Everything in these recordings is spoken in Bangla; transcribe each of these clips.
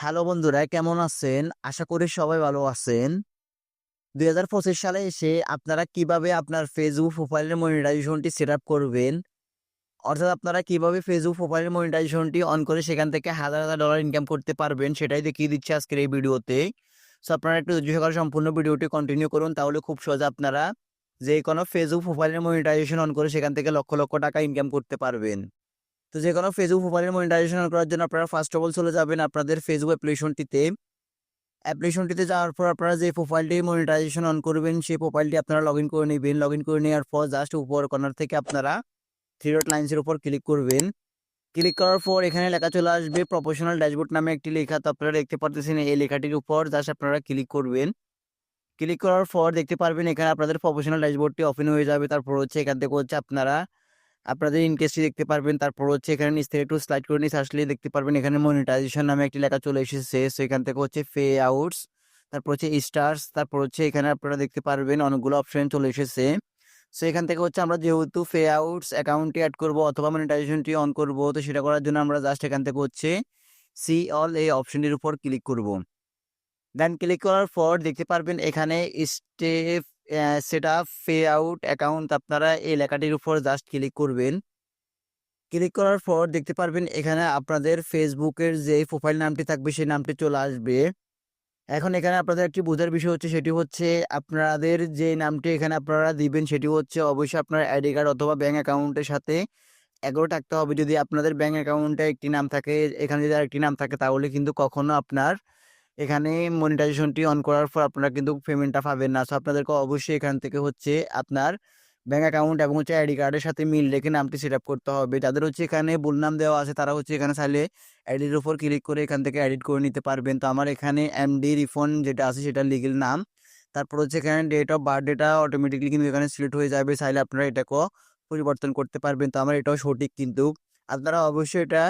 হ্যালো বন্ধুরা, কেমন আছেন? আশা করি সবাই ভালো আছেন। দুই হাজার পঁচিশ সালে এসে আপনারা কীভাবে আপনার ফেসবুক প্রোফাইলের মনিটাইজেশনটি সেট আপ করবেন? অর্থাৎ আপনারা কীভাবে ফেসবুক প্রোফাইলের মনিটাইজেশনটি অন করে সেখান থেকে হাজার হাজার ডলার ইনকাম করতে পারবেন সেটাই দেখিয়ে দিচ্ছে আজকের এই ভিডিওতে। সো আপনারা একটু ধৈর্য সহকারে সম্পূর্ণ ভিডিওটি কন্টিনিউ করুন, তাহলে খুব সহজে আপনারা যে কোনো ফেসবুক প্রোফাইলের মনিটাইজেশন অন করে সেখান থেকে লক্ষ লক্ষ টাকা ইনকাম করতে পারবেন। তো যে কোনো ফেসবুক প্রোফাইলের মনিটাইজেশন করার জন্য আপনারা ফার্স্ট অফ অল চলে যাবেন আপনাদের ফেসবুক অ্যাপ্লিকেশনটিতে অ্যাপ্লিকেশনটিতে যাওয়ার পর আপনারা যে প্রোফাইলটি মনিটাইজেশন অন করবেন, সেই প্রোফাইলটি আপনারা লগ ইন করে নেবেন। লগ ইন করে নেওয়ার পর জাস্ট উপর কর্নার থেকে আপনারা থ্রি ডট লাইন্সের উপর ক্লিক করবেন। ক্লিক করার পর এখানে লেখা চলে আসবে প্রফেশনাল ড্যাশবোর্ড নামে একটি লেখা, তো আপনারা দেখতে পারতেছেন এই লেখাটির উপর জাস্ট আপনারা ক্লিক করবেন। ক্লিক করার পর দেখতে পারবেন এখানে আপনাদের প্রফেশনাল ড্যাশবোর্ডটি ওপেন হয়ে যাবে। তারপর হচ্ছে এখান থেকে হচ্ছে আপনারা আপনাদের ইনকেসটি দেখতে পারবেন। তারপর হচ্ছে এখানে নিচ থেকে একটু স্লাইড করে নিচে আসলে দেখতে পারবেন। এখানে মনিটাইজেশন নামে একটি লেখা চলে এসেছে। সো এখান থেকে হচ্ছে ফে আউটস তারপর হচ্ছে স্টার্স তারপর হচ্ছে এখানে আপনারা দেখতে পারবেন অনেকগুলো অপশন চলে এসেছে। সো এখান থেকে হচ্ছে আমরা যেহেতু ফে আউটস অ্যাকাউন্টটি অ্যাড করব অথবা মনিটাইজেশনটি অন করব, তো সেটা করার জন্য আমরা জাস্ট এখান থেকে হচ্ছে সি অল এই অপশনটির উপর ক্লিক করব। দেন ক্লিক করার পর দেখতে পারবেন এখানে step set up payout account আপনারা এই লেখাটির উপর জাস্ট ক্লিক করবেন। ক্লিক করার পর দেখতে পারবেন এখানে আপনাদের ফেসবুকের যে প্রোফাইল নামটি থাকবে সেই নামটি চলে আসবে। এখন এখানে আপনাদের একটি বোঝার বিষয় হচ্ছে সেটি হচ্ছে আপনাদের যে নামটি এখানে আপনারা দিবেন সেটি হচ্ছে অবশ্যই আপনার আইডি কার্ড অথবা ব্যাঙ্ক অ্যাকাউন্টের সাথে এগারো থাকতে হবে। যদি আপনাদের ব্যাঙ্ক অ্যাকাউন্টে একটি নাম থাকে, এখানে যদি আরেকটি নাম থাকে তাহলে কিন্তু কখনো আপনার এখানে মনিটাইজেশনটি অন করার পর আপনারা কিন্তু পেমেন্টটা পাবেন না। সো আপনাদেরকে অবশ্যই এখান থেকে হচ্ছে আপনার ব্যাঙ্ক অ্যাকাউন্ট এবং হচ্ছে আইডি কার্ডের সাথে মিল রেখে নামটি সেট আপ করতে হবে। যাদের হচ্ছে এখানে ভুল নাম দেওয়া আছে, তারা হচ্ছে এখানে চাইলে আইডির উপর ক্লিক করে এখান থেকে এডিট করে নিতে পারবেন। তো আমার এখানে এমডি রিফন্ড যেটা আছে, সেটা লিগেল নাম। তারপর হচ্ছে এখানে ডেট অফ বার্থডেটা অটোমেটিকলি কিন্তু এখানে সিলেক্ট হয়ে যাবে। চাইলে আপনারা এটাকেও পরিবর্তন করতে পারবেন। তো আমার এটাও সঠিক কিন্তু। আপনারা অবশ্যই এটা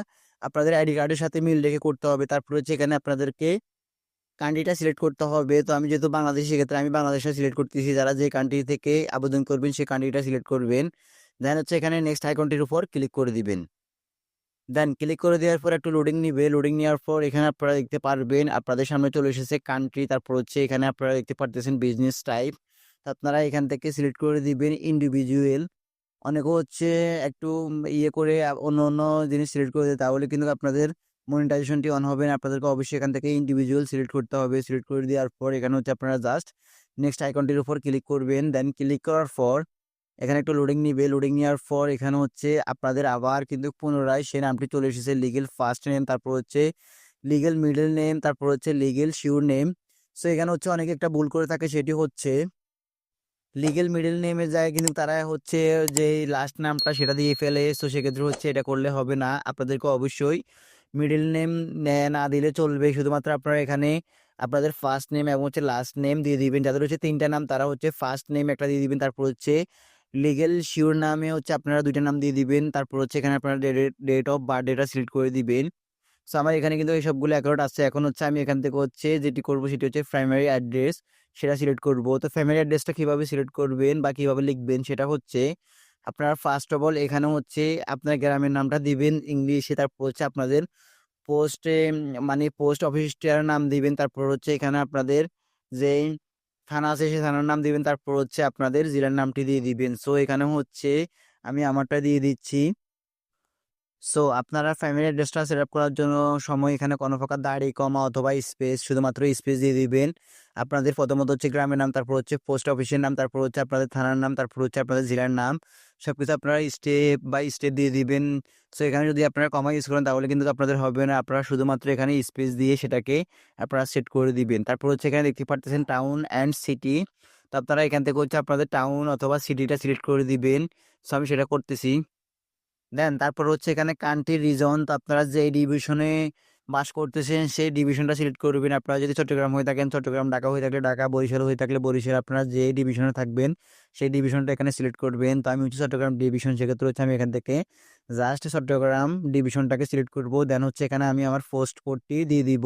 আপনাদের আইডি কার্ডের সাথে মিল রেখে করতে হবে। তারপর হচ্ছে এখানে আপনাদেরকে কান্ট্রিটা সিলেক্ট করতে হবে। তো আমি যেহেতু বাংলাদেশি, সেক্ষেত্রে আমি বাংলাদেশটা সিলেক্ট করতেছি। যারা যে কান্ট্রি থেকে আবেদন করবেন, সেই কান্ট্রিটা সিলেক্ট করবেন। দেন হচ্ছে এখানে নেক্সট আইকনটির উপর ক্লিক করে দিবেন। দেন ক্লিক করে দেওয়ার পর একটু লোডিং নিবে। লোডিং নেওয়ার পর এখানে আপনারা দেখতে পারবেন, আপনাদের সামনে চলে এসেছে কান্ট্রি তারপর হচ্ছে এখানে আপনারা দেখতে পারতেছেন বিজনেস টাইপ আপনারা এখান থেকে সিলেক্ট করে দিবেন ইন্ডিভিজুয়াল অনেকে হচ্ছে একটু ইয়ে করে অন্য অন্য জিনিস সিলেক্ট করে দেয়, তাহলে কিন্তু আপনাদের মনিটাইজেশনটি অন হবে না, আপনাদেরকে অবশ্যই এখান থেকে ইন্ডিভিজুয়াল সিলেক্ট করতে হবে। সিলেক্ট করে দেওয়ার পর এখানে হচ্ছে আপনারা জাস্ট নেক্সট আইকনটির উপর ক্লিক করবেন। দেন ক্লিক করার পর এখানে একটু লোডিং নিবে। লোডিং নেওয়ার পর এখানে হচ্ছে আপনাদের আবার কিন্তু পুনরায় সেই নামটি চলে এসেছে লিগেল ফার্স্ট নেম তারপর হচ্ছে লিগেল মিডল নেম তারপর হচ্ছে লিগেল শিওর নেম সো এখানে হচ্ছে অনেকে একটা ভুল করে থাকে, সেটি হচ্ছে লিগেল মিডল নেমের জায়গায় কিন্তু তারা হচ্ছে যে লাস্ট নামটা সেটা দিয়ে ফেলে। তো সেক্ষেত্রে হচ্ছে এটা করলে হবে না। আপনাদেরকে অবশ্যই মিডল নেম না দিলে চলবে। শুধুমাত্র আপনারা এখানে আপনাদের ফার্স্ট নেম এবং হচ্ছে লাস্ট নেম দিয়ে দিবেন। যাদের হচ্ছে তিনটা নাম, তারা হচ্ছে ফার্স্ট নেম একটা দিয়ে দিবেন। তারপর হচ্ছে লিগেল শিওর নামে হচ্ছে আপনারা দুইটা নাম দিয়ে দিবেন। তারপর হচ্ছে এখানে আপনারা ডেট অফ বার্থডেটা সিলেক্ট করে দিবেন। সো আমার এখানে কিন্তু এই সবগুলো অ্যাকাউন্ট আছে। এখন হচ্ছে আমি এখান থেকে হচ্ছে যেটি করব সেটি হচ্ছে প্রাইমারি অ্যাড্রেস সেটা সিলেক্ট করব। তো ফ্যামিলি অ্যাড্রেসটা কীভাবে সিলেক্ট করবেন বা কীভাবে লিখবেন সেটা হচ্ছে আপনার ফার্স্ট অফ অল এখানে হচ্ছে আপনার গ্রামের নামটা দিবেন, ইংলিশে তারপর হচ্ছে আপনাদের পোস্টে মানে পোস্ট অফিসটার নাম দিবেন, তারপর হচ্ছে এখানে আপনাদের যে থানা আছে সেই থানার নাম দিবেন, তারপর হচ্ছে আপনাদের জেলার নামটি দিয়ে দিবেন। সো এখানে হচ্ছে আমি আমারটা দিয়ে দিচ্ছি। সো আপনারা ফ্যামিলি অ্যাড্রেসটা সেট আপ করার জন্য সময় এখানে কোনো প্রকার দাড়ি, কমা অথবা স্পেস শুধুমাত্র স্পেস দিয়ে দিবেন। আপনাদের প্রথমত হচ্ছে গ্রামের নাম, তারপর হচ্ছে পোস্ট অফিসের নাম, তারপর হচ্ছে আপনাদের থানার নাম, তারপর হচ্ছে আপনাদের জেলার নাম। সব কিছু আপনারা স্টেপ বাই স্টেপ দিয়ে দিবেন। সো এখানে যদি আপনারা কমা ইউজ করেন, তাহলে কিন্তু আপনাদের হবে না। আপনারা শুধুমাত্র এখানে স্পেস দিয়ে সেটাকে আপনারা সেট করে দিবেন। তারপর হচ্ছে এখানে দেখতে পারতেছেন টাউন অ্যান্ড সিটি তো আপনারা এখান থেকে হচ্ছে আপনাদের টাউন অথবা সিটিটা সিলেক্ট করে দিবেন। সো আমি সেটা করতেছি। দেন তারপর হচ্ছে এখানে কান্ট্রি রিজন তো আপনারা যে ডিভিশনে বাস করতেছেন, সেই ডিভিশনটা সিলেক্ট করবেন আপনারা যদি চট্টগ্রাম হয়ে থাকেন, চট্টগ্রাম, ঢাকা হয়ে থাকলে ঢাকা, বরিশাল হয়ে থাকলে বরিশাল, আপনারা যে ডিভিশনে থাকবেন, সেই ডিভিশনটা এখানে সিলেক্ট করবেন। তো আমি হচ্ছে চট্টগ্রাম ডিভিশন সেক্ষেত্রে হচ্ছে আমি এখান থেকে জাস্ট চট্টগ্রাম ডিভিশনটাকে সিলেক্ট করব। দেন হচ্ছে এখানে আমি আমার পোস্ট কোডটি দিয়ে দিব।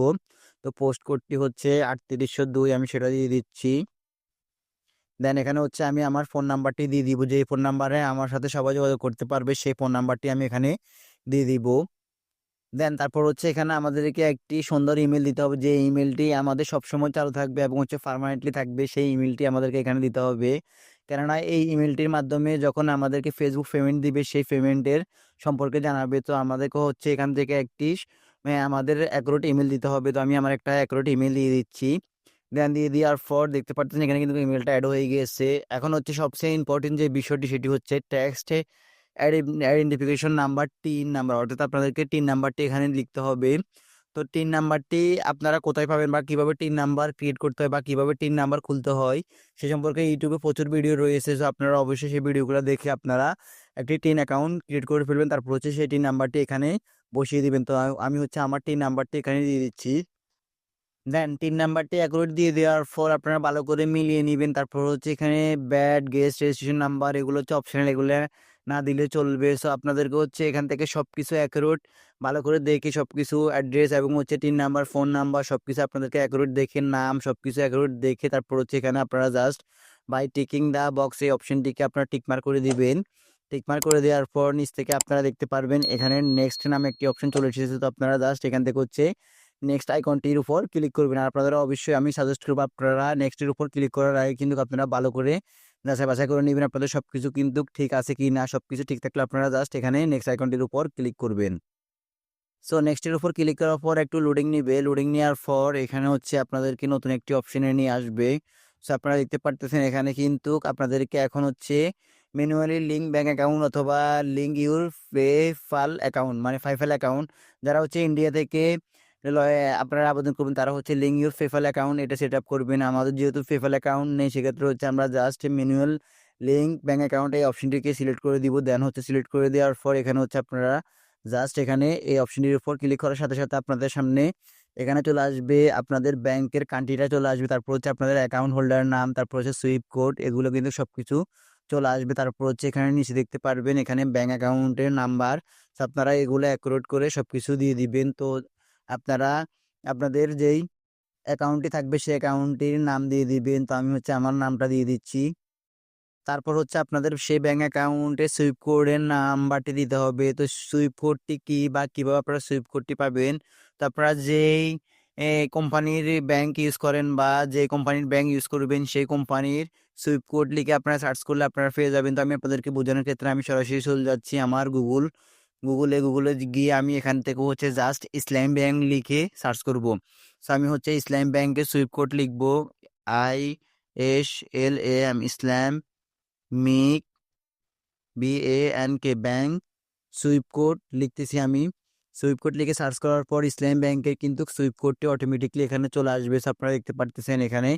তো পোস্ট কোডটি হচ্ছে আটত্রিশশো দুই, আমি সেটা দিয়ে দিচ্ছি। দেন এখানে হচ্ছে আমি আমার ফোন নাম্বারটি দিয়ে দিব। যে ফোন নাম্বারে আমার সাথে সবাই যোগাযোগ করতে পারবে, সেই ফোন নাম্বারটি আমি এখানে দিয়ে দিব। দেন তারপর হচ্ছে এখানে আমাদেরকে একটি সুন্দর ইমেল দিতে হবে। যে ইমেলটি আমাদের সবসময় চালু থাকবে এবং হচ্ছে পার্মানেন্টলি থাকবে, সেই ইমেলটি আমাদেরকে এখানে দিতে হবে। কেননা এই ইমেলটির মাধ্যমে যখন আমাদেরকে ফেসবুক পেমেন্ট দিবে, সেই পেমেন্টের সম্পর্কে জানাবে। তো আমাদেরকে হচ্ছে এখান থেকে একটি আমাদের অ্যাকুরেট ইমেল দিতে হবে। তো আমি আমার একটা অ্যাকুরেট ইমেল দিয়ে দিচ্ছি। দেন দিয়ে দেওয়ার পর দেখতে পাচ্ছেন এখানে কিন্তু ইমেলটা অ্যাড হয়ে গিয়েছে। এখন হচ্ছে সবচেয়ে ইম্পর্টেন্ট যে বিষয়টি, সেটি হচ্ছে টেক্সটে আইডেন্টিফিকেশন নাম্বার টিন নাম্বার, অর্থাৎ আপনাদেরকে টিন নাম্বারটি এখানে লিখতে হবে। তো টিন নাম্বারটি আপনারা কোথায় পাবেন বা কীভাবে টিন নাম্বার ক্রিয়েট করতে হয় বা কীভাবে টিন নাম্বার খুলতে হয়, সে সম্পর্কে ইউটিউবে প্রচুর ভিডিও রয়েছে তো আপনারা অবশ্যই সেই ভিডিওগুলো দেখে আপনারা একটি টিন অ্যাকাউন্ট ক্রিয়েট করে ফেলবেন, তারপর হচ্ছে সেই টিন নাম্বারটি এখানে বসিয়ে দিবেন। তো আমি হচ্ছে আমার টিন নাম্বারটি এখানে দিয়ে দিচ্ছি। দেন তিন নাম্বারটি অ্যাকুরেট দিয়ে দেওয়ার পর আপনারা ভালো করে মিলিয়ে নেবেন, তারপর হচ্ছে এখানে ব্যাড গেস্ট রেজিস্ট্রেশন নাম্বার এগুলো হচ্ছে অপশনাল এগুলো না দিলে চলবে। সো আপনাদেরকে হচ্ছে এখান থেকে সব কিছু অ্যাকুরেট ভালো করে দেখে সব কিছু অ্যাড্রেস এবং হচ্ছে টিন নাম্বার ফোন নাম্বার সব কিছু আপনাদেরকে অ্যাকুরেট দেখে, নাম সব কিছু অ্যাকুরেট দেখে তারপর হচ্ছে এখানে আপনারা just by ticking the box এই অপশনটিকে আপনারা টিকমার করে দিবেন। টিকমার করে দেওয়ার পর নিচ থেকে আপনারা দেখতে পারবেন এখানে নেক্সট নামে একটি অপশন চলে এসেছে। তো আপনারা জাস্ট এখান থেকে হচ্ছে নেক্সট আইকনটির উপর ক্লিক করবেন। আর আপনারা অবশ্যই আমি সাজেস্ট করব আপনারা নেক্সটের উপর ক্লিক করার আগে কিন্তু আপনারা ভালো করে যাচাই বাছাই করে নেবেন। আপনাদের সব কিছু কিন্তু ঠিক আছে কি না সব কিছু ঠিক থাকলে আপনারা জাস্ট এখানে নেক্সট আইকনটির উপর ক্লিক করবেন। সো নেক্সটের উপর ক্লিক করার পর একটু লোডিং নিবে। লোডিং নেওয়ার পর এখানে হচ্ছে আপনাদেরকে নতুন একটি অপশনে নিয়ে আসবে। সো আপনারা দেখতে পারতেছেন এখানে কিন্তু আপনাদেরকে এখন হচ্ছে ম্যানুয়ালি লিঙ্ক ব্যাঙ্ক অ্যাকাউন্ট অথবা লিঙ্ক ইউর পেফাল অ্যাকাউন্ট মানে ফাইফাল অ্যাকাউন্ট যারা হচ্ছে ইন্ডিয়া থেকে আপনারা আবেদন করবেন, তারা হচ্ছে লিঙ্ক ইউর পেফাল অ্যাকাউন্ট এটা সেট আপ করবেন। আমাদের যেহেতু পেফাল অ্যাকাউন্ট নেই, সেক্ষেত্রে হচ্ছে আমরা just manual link bank account এই অপশনটিকে সিলেক্ট করে দিব। দেন হচ্ছে সিলেক্ট করে দেওয়ার পর এখানে হচ্ছে আপনারা জাস্ট এখানে এই অপশনটির উপর ক্লিক করার সাথে সাথে আপনাদের সামনে এখানে চলে আসবে, আপনাদের ব্যাংকের কান্ট্রিটা চলে আসবে। তারপর হচ্ছে আপনাদের অ্যাকাউন্ট হোল্ডারের নাম, তারপর হচ্ছে সুইপ কোড এগুলো কিন্তু সব কিছু চলে আসবে। তারপর হচ্ছে এখানে নিচে দেখতে পারবেন, এখানে ব্যাঙ্ক অ্যাকাউন্টের নাম্বার আপনারা এগুলো অ্যাকুরেট করে সব কিছু দিয়ে দিবেন। তো আপনারা আপনাদের যেই অ্যাকাউন্টটি থাকবে সেই অ্যাকাউন্টটির নাম দিয়ে দিবেন। তো আমি হচ্ছে আমার নামটা দিয়ে দিচ্ছি। তারপর হচ্ছে আপনাদের সেই ব্যাঙ্ক অ্যাকাউন্টে সুইপ কোডের নাম্বারটি দিতে হবে। তো সুইপ কোডটি কী বা কীভাবে আপনারা সুইপ কোডটি পাবেন? তো আপনারা যেই কোম্পানির ব্যাংক ইউজ করেন বা যে কোম্পানির ব্যাংক ইউজ করবেন সেই কোম্পানির সুইপ কোড লিখে আপনারা সার্চ করলে আপনারা পেয়ে যাবেন। তো আমি আপনাদেরকে বোঝানোর ক্ষেত্রে আমি সরাসরি চলে যাচ্ছি আমার গুগল গুগলে গুগলে গিয়ে আমি এখান থেকে হচ্ছে জাস্ট ইসলাম ব্যাংক লিখে সার্চ করব। সো আমি হচ্ছে ইসলাম ব্যাংকের সুইপ কোড লিখব। I S L A M Islam Mick B A N K bank swift code লিখতেছি আমি। সুইপ কোড লিখে সার্চ করার পর ইসলাম ব্যাংকের কিন্তু সুইপ কোডটি অটোমেটিকলি এখানে চলে আসবে। আপনারা দেখতে পারতেছেন এখানে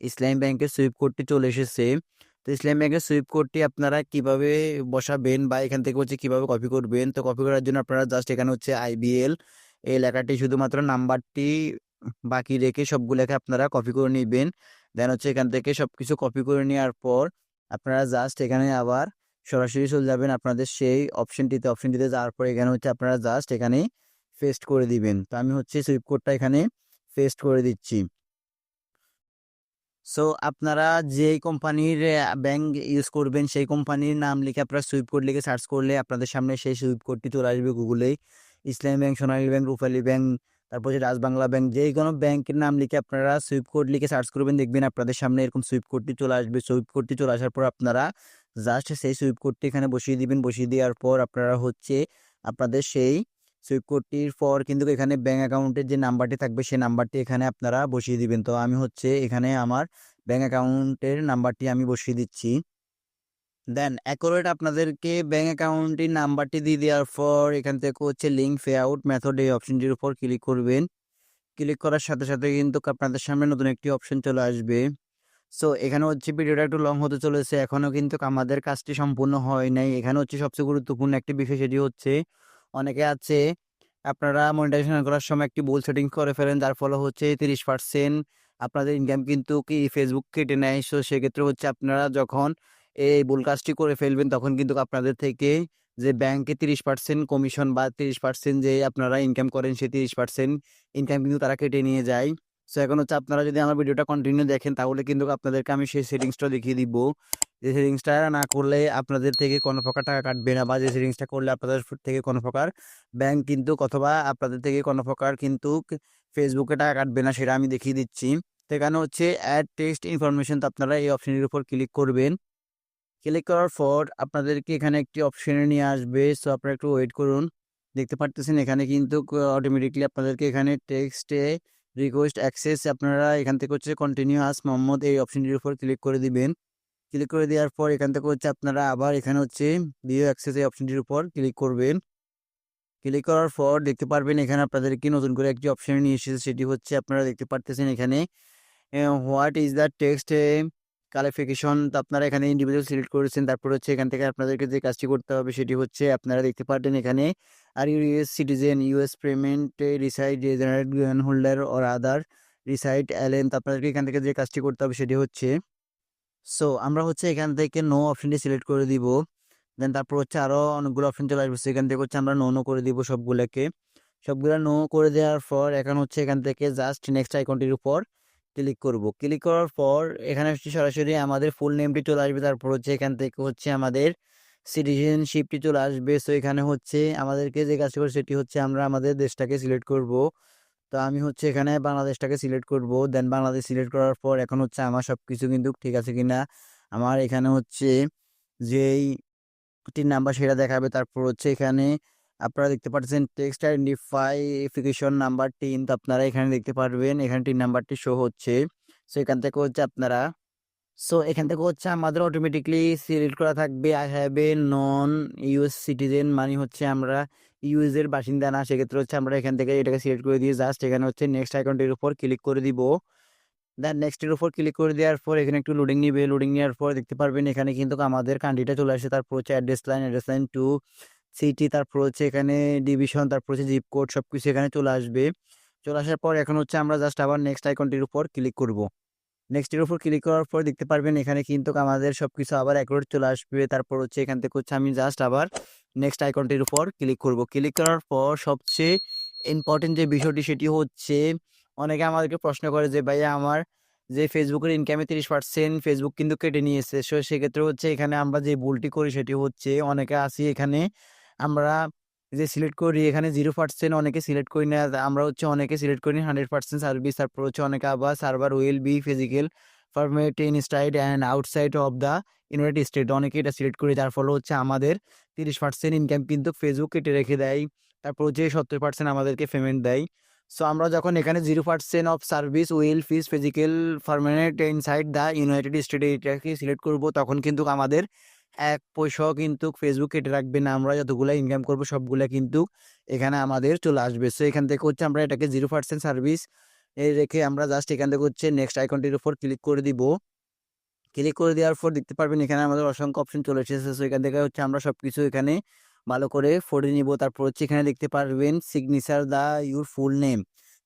ইসলাম ব্যাংকের সুইপ কোডটি চলে এসেছে। তো ইসলাম ব্যাংকের সুইপ কোডটি আপনারা কীভাবে বসাবেন বা এখান থেকে হচ্ছে কীভাবে কপি করবেন? তো কপি করার জন্য আপনারা জাস্ট এখানে হচ্ছে আইবিএল এই লেখাটি শুধুমাত্র নাম্বারটি বাকি রেখে সবগুলোকে আপনারা কপি করে নেবেন। দেন হচ্ছে এখান থেকে সব কিছু কপি করে নেওয়ার পর আপনারা জাস্ট এখানে আবার সরাসরি চলে যাবেন আপনাদের সেই অপশনটিতে। অপশনটিতে যাওয়ার পর এখানে হচ্ছে আপনারা জাস্ট এখানে পেস্ট করে দিবেন। তো আমি হচ্ছে সুইপ কোডটা এখানে পেস্ট করে দিচ্ছি। সো আপনারা যেই কোম্পানির ব্যাংক ইউজ করবেন, সেই কোম্পানির নাম লিখে আপনারা সুইপ কোড লিখে সার্চ করলে আপনাদের সামনে সেই সুইপ কোডটি চলে আসবে গুগলেই Islami bank Sonali bank Rupali bank তারপর হচ্ছে রাজবাংলা ব্যাংক যে কোনো ব্যাংকের নাম লিখে আপনারা সুইপ কোড লিখে সার্চ করবেন, দেখবেন আপনাদের সামনে এরকম সুইপ কোডটি চলে আসবে। সুইপ কোডটি চলে আসার পর আপনারা জাস্ট সেই সুইপ কোডটি এখানে বসিয়ে দিবেন। বসিয়ে দেওয়ার পর আপনারা হচ্ছে আপনাদের সেই সুইপ কোডটির পর কিন্তু এখানে ব্যাঙ্ক অ্যাকাউন্টের যে নাম্বারটি থাকবে, সেই নাম্বারটি এখানে আপনারা বসিয়ে দিবেন। তো আমি হচ্ছে এখানে আমার ব্যাঙ্ক অ্যাকাউন্টের নাম্বারটি আমি বসিয়ে দিচ্ছি। দেন অ্যাকোরেট আপনাদেরকে ব্যাঙ্ক অ্যাকাউন্টের নাম্বারটি দিয়ে দেওয়ার পর এখান থেকে হচ্ছে লিঙ্ক পে আউট মেথড এই অপশনটির উপর ক্লিক করবেন। ক্লিক করার সাথে সাথে কিন্তু আপনাদের সামনে নতুন একটি অপশন চলে আসবে। সো এখানে হচ্ছে ভিডিওটা একটু লং হতে চলেছে। এখনও কিন্তু আমাদের কাজটি সম্পূর্ণ হয় নাই। এখানে হচ্ছে সবচেয়ে গুরুত্বপূর্ণ একটি বিষয় সেটি হচ্ছে অনেকে আছে, আপনারা মনিটাইজেশন করার সময় একটি ভুল সেটিং করে ফেলেন, যার ফলে হচ্ছে তিরিশ পার্সেন্ট আপনাদের ইনকাম কিন্তু কি ফেসবুক কেটে নেয়। সো সেক্ষেত্রে হচ্ছে আপনারা যখন এই ভুল কাজটি করে ফেলবেন, তখন কিন্তু আপনাদের থেকে যে ব্যাংকে তিরিশ পার্সেন্ট কমিশন বা তিরিশ পার্সেন্ট যে আপনারা ইনকাম করেন, সেই তিরিশ পার্সেন্ট ইনকাম কিন্তু তারা কেটে নিয়ে যায়। সো এখন হচ্ছে আপনারা যদি আমার ভিডিওটা কন্টিনিউ দেখেন, তাহলে কিন্তু আপনাদেরকে আমি সেই সেটিংসটা দেখিয়ে দিব। যে সেটিংসটা না করলে আপনাদের থেকে কোনো প্রকার টাকা কাটবে না বা যে সেটিংসটা করলে আপনাদের থেকে কোনো প্রকার ব্যাংক কিন্তু অথবা আপনাদের থেকে কোনো প্রকার কিন্তু ফেসবুকে টাকা কাটবে না সেটা আমি দেখিয়ে দিচ্ছি। তো এখানে হচ্ছে অ্যাড টেক্সট ইনফরমেশন তো আপনারা এই অপশনের উপর ক্লিক করবেন। ক্লিক করার পর আপনাদেরকে এখানে একটি অপশনে নিয়ে আসবে। সো আপনারা একটু ওয়েট করুন। দেখতে পারতেছেন এখানে কিন্তু অটোমেটিকলি আপনাদেরকে এখানে টেক্সটে রিকোয়েস্ট অ্যাক্সেস আপনারা এখান থেকে হচ্ছে কন্টিনিউয়াস মোহাম্মদ এই অপশনটির উপর ক্লিক করে দিবেন। ক্লিক করে দেওয়ার পর এখান থেকে হচ্ছে আপনারা আবার এখানে হচ্ছে ভিডিও অ্যাক্সেস এই অপশনটির উপর ক্লিক করবেন। ক্লিক করার পর দেখতে পারবেন এখানে আপনাদেরকে নতুন করে একটি অপশন নিয়ে এসেছে, সেটি হচ্ছে আপনারা দেখতে পারতেছেন এখানে what is the tax qualification আপনারা এখানে ইন্ডিভিজুয়াল সিলেক্ট করেছেন, তারপর হচ্ছে এখান থেকে আপনাদেরকে যে কাজটি করতে হবে সেটি হচ্ছে আপনারা দেখতে পারবেন এখানে are you US citizen US payment resident generate holder or other resident alien তো আপনাদেরকে এখান থেকে যে কাজটি করতে হবে সেটি হচ্ছে সো আমরা হচ্ছে এখান থেকে নো অপশনটি সিলেক্ট করে দিব। দেন তারপর হচ্ছে আরও অনেকগুলো অপশন চলে আসবে। সেখান থেকে হচ্ছে আমরা নো নো করে দিব সবগুলোকে। সবগুলো নো করে দেওয়ার পর এখন হচ্ছে এখান থেকে জাস্ট নেক্সট আইকনটির উপর ক্লিক করব। ক্লিক করার পর এখানে হচ্ছে সরাসরি আমাদের ফুল নেমটি চলে আসবে। তারপর হচ্ছে এখান থেকে হচ্ছে আমাদের সিটিজেনশিপটি চলে আসবে। সো এখানে হচ্ছে আমাদেরকে যে কাজ করে সেটি হচ্ছে আমরা আমাদের দেশটাকে সিলেক্ট করব। তো আমি হচ্ছে এখানে বাংলাদেশটাকে সিলেক্ট করব। দেন বাংলাদেশ সিলেক্ট করার পর এখন হচ্ছে আমার সব কিছু কিন্তু ঠিক আছে কি না আমার এখানে হচ্ছে যেই তিন নাম্বার সেটা দেখাবে। তারপর হচ্ছে এখানে আপনারা দেখতে পাচ্ছেন টেক্সট আইডেন্টিফাইফিকেশন নাম্বার টিন তো আপনারা এখানে দেখতে পারবেন, এখানে তিন নাম্বারটি শো হচ্ছে। সেখান থেকে হচ্ছে আপনারা সো এখান থেকে হচ্ছে আমাদের অটোমেটিকলি সিলেক্ট করা থাকবে I have a non US citizen মানে হচ্ছে আমরা ইউএস এর বাসিন্দা না। সেক্ষেত্রে হচ্ছে আমরা এখান থেকে এটাকে সিলেক্ট করে দিয়ে জাস্ট এখানে হচ্ছে নেক্সট অ্যাকাউন্টের উপর ক্লিক করে দিব। দেন নেক্সটের উপর ক্লিক করে দেওয়ার পর এখানে একটু লোডিং নিবে। লোডিং নেওয়ার পর দেখতে পারবেন এখানে কিন্তু আমাদের কান্ট্রিটা চলে আসে তারপর হচ্ছে address line address line two city তারপর হচ্ছে এখানে ডিভিশন তারপর হচ্ছে জিপ কোড সব কিছু এখানে চলে আসবে। চলে আসার পর এখন হচ্ছে আমরা জাস্ট আবার নেক্সট আইকনটির উপর ক্লিক করব। নেক্সটের উপর ক্লিক করার পর দেখতে পারবেন এখানে কিন্তু আমাদের সব কিছু আবার অ্যাকুরেট চলে আসবে। তারপর হচ্ছে এখান থেকে হচ্ছে আমি জাস্ট আবার নেক্সট আইকনটির উপর ক্লিক করব। ক্লিক করার পর সবচেয়ে ইম্পর্টেন্ট যে বিষয়টি সেটি হচ্ছে, অনেকে আমাদেরকে প্রশ্ন করে যে, ভাইয়া, আমার যে ফেসবুকের ইনকামে তিরিশ পার্সেন্ট ফেসবুক কিন্তু কেটে নিয়েছে। সো সেক্ষেত্রে হচ্ছে এখানে আমরা যে ভুলটি করি সেটি হচ্ছে অনেকে আসি এখানে আমরা যে সিলেক্ট করি, এখানে জিরো পার্সেন্ট অনেকে সিলেক্ট করি না। আমরা হচ্ছে অনেকে সিলেক্ট করি হান্ড্রেড পার্সেন্ট সার্ভিস তারপর হচ্ছে অনেকে আবার server will be physical format inside and outside of the United State অনেকে এটা সিলেক্ট করি, যার ফলে হচ্ছে আমাদের তিরিশ পার্সেন্ট ইনকাম কিন্তু ফেসবুক কেটে রেখে দেয়। তারপর হচ্ছে সত্তর পার্সেন্ট আমাদেরকে পেমেন্ট দেয়। সো আমরা যখন এখানে zero percent of service will fees physical permanent inside the United State এটাকে সিলেক্ট করব, তখন কিন্তু আমাদের এক পয়সাও কিন্তু ফেসবুক কেটে রাখবে না। আমরা যতগুলো ইনকাম করব সবগুলো কিন্তু এখানে আমাদের চলে আসবে। সো এখান থেকে হচ্ছে আমরা এটাকে জিরো পার্সেন্ট সার্ভিস রেখে আমরা জাস্ট এখান থেকে হচ্ছে নেক্সট আইকনটির উপর ক্লিক করে দিব। ক্লিক করে দেওয়ার পর দেখতে পারবেন এখানে আমাদের অসংখ্য অপশন চলে এসেছে। সো এখান থেকে হচ্ছে আমরা সব কিছু এখানে ভালো করে ফোটে নিব। তারপর হচ্ছে এখানে দেখতে পারবেন signature the your full name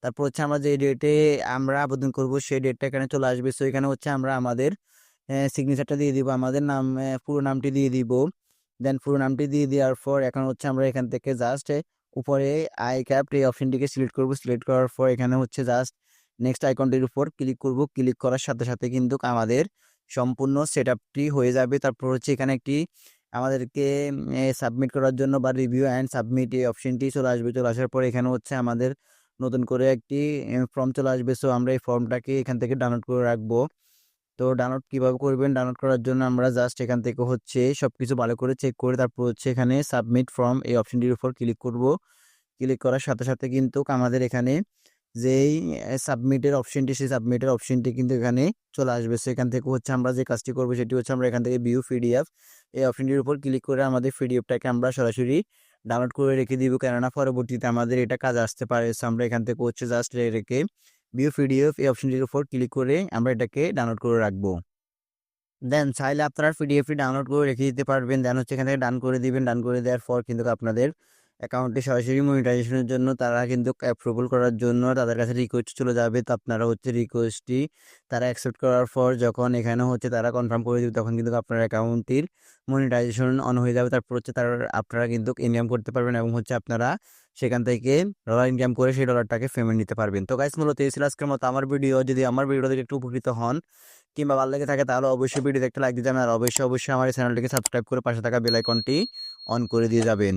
তারপর হচ্ছে আমরা যে ডেটে আমরা আবেদন করব সেই ডেটটা এখানে চলে আসবে। সো এখানে হচ্ছে আমরা আমাদের সিগনেচারটা দিয়ে দিব, আমাদের নাম পুরো নামটি দিয়ে দিব। দেন পুরো নামটি দিয়ে দেওয়ার পর এখন হচ্ছে আমরা এখান থেকে জাস্ট উপরে আই ক্যাপ এই অপশনটিকে সিলেক্ট করব। সিলেক্ট করার পর এখানে হচ্ছে জাস্ট নেক্সট আইকনটির উপর ক্লিক করব। ক্লিক করার সাথে সাথে কিন্তু আমাদের সম্পূর্ণ সেট আপটি হয়ে যাবে। তারপর হচ্ছে এখানে একটি আমাদেরকে সাবমিট করার জন্য বা রিভিউ অ্যান্ড সাবমিট এই অপশনটি চলে আসবে। চলে আসার পর এখানে হচ্ছে আমাদের নতুন করে একটি ফর্ম চলে আসবে। সো আমরা এই ফর্মটাকে এখান থেকে ডাউনলোড করে রাখব। তো ডাউনলোড কীভাবে করবেন? ডাউনলোড করার জন্য আমরা জাস্ট এখান থেকে হচ্ছে সব কিছু ভালো করে চেক করে তারপর হচ্ছে এখানে সাবমিট ফর্ম এই অপশনটির উপর ক্লিক করব। ক্লিক করার সাথে সাথে কিন্তু আমাদের এখানে যেই সাবমিটের অপশনটি সেই সাবমিটের অপশনটি কিন্তু এখানে চলে আসবে। সেখান থেকে হচ্ছে আমরা যে কাজটি করব সেটি হচ্ছে আমরা এখান থেকে ভিউ পিডিএফ এই অপশনটির উপর ক্লিক করে আমাদের পিডিএফটাকে আমরা সরাসরি ডাউনলোড করে রেখে দিব। কেননা পরবর্তীতে আমাদের এটা কাজ আসতে পারে। সো আমরা এখান থেকে হচ্ছে জাস্ট রেখে ভিউ পিডিএফ এই অপশনটির উপর ক্লিক করে আমরা এটাকে ডাউনলোড করে রাখব। দেন চাইলে আপনারা পিডিএফটি ডাউনলোড করে রেখে দিতে পারবেন। দেন হচ্ছে এখান থেকে ডান করে দিবেন। ডান করে দেওয়ার পর কিন্তু আপনাদের অ্যাকাউন্টটি সরাসরি মনিটাইজেশনের জন্য তারা কিন্তু অ্যাপ্রুভাল করার জন্য তাদের কাছে রিকোয়েস্ট চলে যাবে। তো আপনারা হচ্ছে রিকোয়েস্টটি তারা অ্যাকসেপ্ট করার পর যখন এখানে হচ্ছে তারা কনফার্ম করে দেবে, তখন কিন্তু আপনার অ্যাকাউন্টটির মনিটাইজেশন অন হয়ে যাবে। তারপর হচ্ছে তার, আপনারা কিন্তু ইনকাম করতে পারবেন এবং হচ্ছে আপনারা সেখান থেকে ডলার ইনকাম করে সেই ডলারটাকে পেমেন্ট নিতে পারবেন। তো গাইস মূলত এই ছিল আজকের মতো আমার ভিডিও যদি আমার ভিডিও থেকে একটু উপকৃত হন কিংবা ভালো লেগে থাকে, তাহলে অবশ্যই ভিডিওতে একটা লাইক দিতে আর অবশ্যই অবশ্যই আমার চ্যানেলটিকে সাবস্ক্রাইব করে পাশে থাকা বেল আইকনটি অন করে দিয়ে যাবেন।